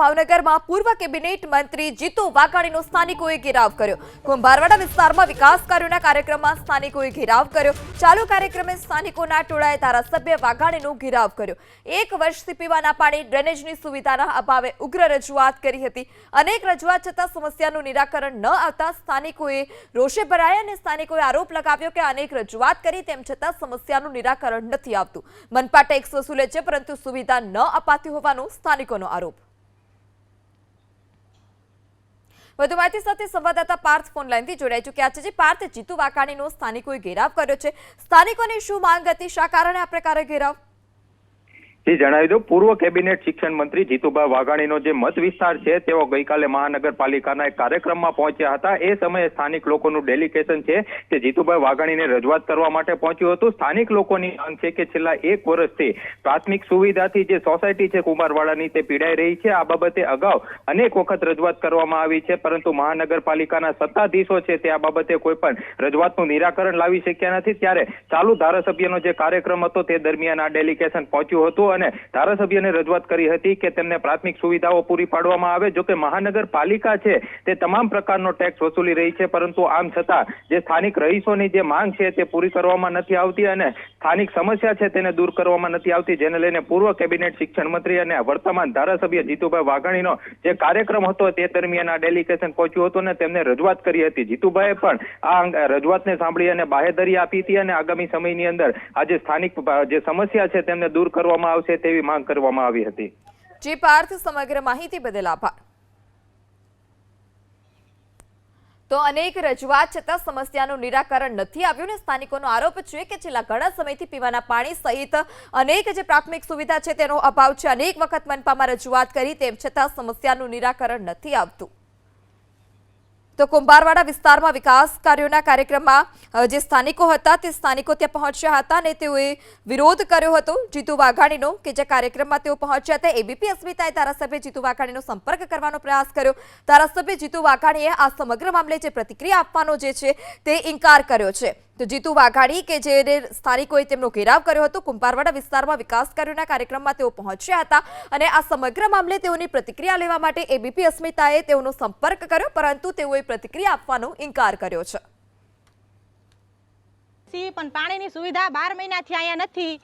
ભાવનગરમાં પૂર્વ કેબિનેટ મંત્રી જીતુ વાઘાણીનો સ્થાનિકોએ ઘેરાવ કર્યો. કુંભારવાડા વિસ્તારમાં વિકાસ કાર્યોના કાર્યક્રમમાં સ્થાનિકોએ ઘેરાવ કર્યો. ચાલુ કાર્યક્રમે સ્થાનિકોના ટોળાએ ધારાસભ્ય વાઘાણીનો ઘેરાવ કર્યો. એક વર્ષથી પીવાના પાણી, ડ્રેનેજની સુવિધાના અભાવે ઉગ્ર રજૂઆત કરી હતી. અનેક રજૂઆત છતાં સમસ્યાનું નિરાકરણ ન આવતા સ્થાનિકોએ રોષે ભરાયા અને સ્થાનિકોએ આરોપ લગાવ્યો કે અનેક રજૂઆત કરી તેમ છતાં સમસ્યાનું નિરાકરણ નથી આવતું. મનપા ટેક્સ વસૂલે છે, પરંતુ સુવિધા ન અપાતી હોવાનો સ્થાનિકોનો આરોપ. વધુ માહિતી સાથે સંવાદદાતા પાર્થ ફોન લાઈનથી જોડાઈ ચૂક્યા છે. જે પાર્થ જીતુ વાકાણીનો સ્થાનિકોએ ઘેરાવ કર્યો છે. સ્થાનિકોની શું માંગ હતી? શા કારણે આ પ્રકારે ઘેરાવ? જી જણાવી દઉં, પૂર્વ કેબિનેટ શિક્ષણ મંત્રી જીતુભાઈ વાઘાણીનો જે મત વિસ્તાર છે, તેઓ ગઈકાલે મહાનગરપાલિકાના એક કાર્યક્રમમાં પહોંચ્યા હતા. એ સમયે સ્થાનિક લોકોનું ડેલિગેશન છે તે જીતુભાઈ વાઘાણીને રજૂઆત કરવા માટે પહોંચ્યું હતું. સ્થાનિક લોકોની માંગ છે કે છેલ્લા એક વર્ષથી પ્રાથમિક સુવિધાથી જે સોસાયટી છે કુમારવાડાની તે પીડાઈ રહી છે. આ બાબતે અગાઉ અનેક વખત રજૂઆત કરવામાં આવી છે, પરંતુ મહાનગરપાલિકાના સત્તાધીશો છે તે આ બાબતે કોઈ પણ રજૂઆતનું નિરાકરણ લાવી શક્યા નથી. ત્યારે ચાલુ ધારાસભ્યનો જે કાર્યક્રમ હતો તે દરમિયાન આ ડેલિગેશન પહોંચ્યું હતું અને ધારાસભ્યને રજૂઆત કરી હતી કે તેમને પ્રાથમિક સુવિધાઓ પૂરી પાડવામાં આવે. જો કે મહાનગરપાલિકા છે, તે તમામ પ્રકારનો ટેક્સ વસૂલી રહી છે, પરંતુ આમ છતાં જે સ્થાનિક રહીશોની જે માંગ છે તે પૂરી કરવામાં નથી આવતી અને સ્થાનિક સમસ્યા છે તેને દૂર કરવામાં નથી આવતી, જેને લઈને પૂર્વ કેબિનેટ શિક્ષણ મંત્રી અને વર્તમાન ધારાસભ્ય જીતુભાઈ વાઘાણીનો જે કાર્યક્રમ હતો તે દરમિયાન આ ડેલિગેશન પહોંચ્યું હતું અને તેમને રજૂઆત કરી હતી. જીતુભાઈએ પણ આ રજૂઆતને સાંભળી અને બાહેધરી આપી હતી અને આગામી સમયની અંદર આ જે સ્થાનિક, જે સમસ્યા છે તેમને દૂર કરવામાં આવશે તેવી માંગ કરવામાં આવી હતી. જે, પાર્થ, સમગ્ર માહિતી બદલ આભાર. તો અનેક રજૂઆત છતાં સમસ્યાનું નિરાકરણ નથી આવ્યું ને સ્થાનિકોનો આરોપ છે કે છેલ્લા ઘણા સમયથી પીવાના પાણી સહિત અનેક જે પ્રાથમિક સુવિધા છે તેનો અભાવ છે. અનેક વખત મનપામાં રજૂઆત કરી તેમ છતાં સમસ્યાનું નિરાકરણ નથી આવતું. તો કુંભારવાડા વિસ્તારમાં વિકાસ કાર્યોના કાર્યક્રમમાં જે સ્થાનિકો હતા તે સ્થાનિકો ત્યાં પહોંચ્યા હતા અને તેઓએ વિરોધ કર્યો હતો જીતુ વાઘાણીનો કે જે કાર્યક્રમમાં તેઓ પહોંચ્યા હતા. એબીપી અસ્મિતાએ ધારાસભ્ય જીતુ વાઘાણીનો સંપર્ક કરવાનો પ્રયાસ કર્યો. ધારાસભ્ય જીતુ વાઘાણીએ આ સમગ્ર મામલે જે પ્રતિક્રિયા આપવાનો જે છે તે ઇન્કાર કર્યો છે. તો જીતુ વાઘાણી કે જે સ્થાનિકોએ તેમનો ઘેરાવ કર્યો હતો, કુંભારવાડા વિસ્તારમાં વિકાસ કાર્યોના કાર્યક્રમમાં તેઓ પહોંચ્યા હતા અને આ સમગ્ર મામલે તેઓની પ્રતિક્રિયા લેવા માટે એબીપી અસ્મિતાએ તેઓનો સંપર્ક કર્યો, પરંતુ તેઓએ પ્રતિક્રિયા આપવાનો ઇનકાર કર્યો છે. પણ પાણીની સુવિધા બાર મહિનાથી અહીંયા નથી.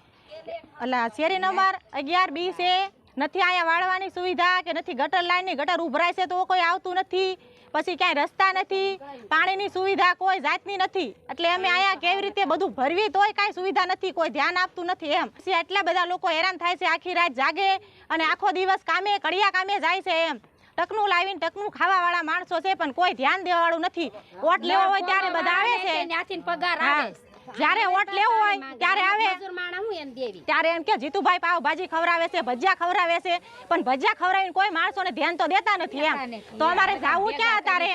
એટલે શેરી નંબર અગિયાર બી છે. નથી અહીંયા વાળવાની સુવિધા કે નથી ગટર લાઈનની ગટર ઉભરાય છે તો કોઈ આવતું નથી પછી ક્યાંય રસ્તા નથી પાણીની સુવિધા કોઈ જાતની નથી એટલે અમે અહીંયા કેવી રીતે બધું ભરવી તોય કાંઈ સુવિધા નથી કોઈ ધ્યાન આપતું નથી એમ પછી એટલા બધા લોકો હેરાન થાય છે આખી રાત જાગે અને આખો દિવસ કામે કડિયા કામે જાય છે એમ ટકનું લાવીને ટકનું ખાવા વાળા માણસો છે પણ કોઈ ધ્યાન દેવા વાળું નથી વોટ લેવો હોય ત્યારે બધા આવે છે પગાર આવે જ્યારે ઓટ લેવો હોય ત્યારે આવે ત્યારે એમ કે જીતુભાઈ પાવ ભાજી ખવડાવે છે ભજીયા ખવડાવે છે. પણ ભજીયા ખવડાવીને કોઈ માણસોને ધ્યાન તો દેતા નથી એમ. તો અમારે જાવું ક્યાં અત્યારે.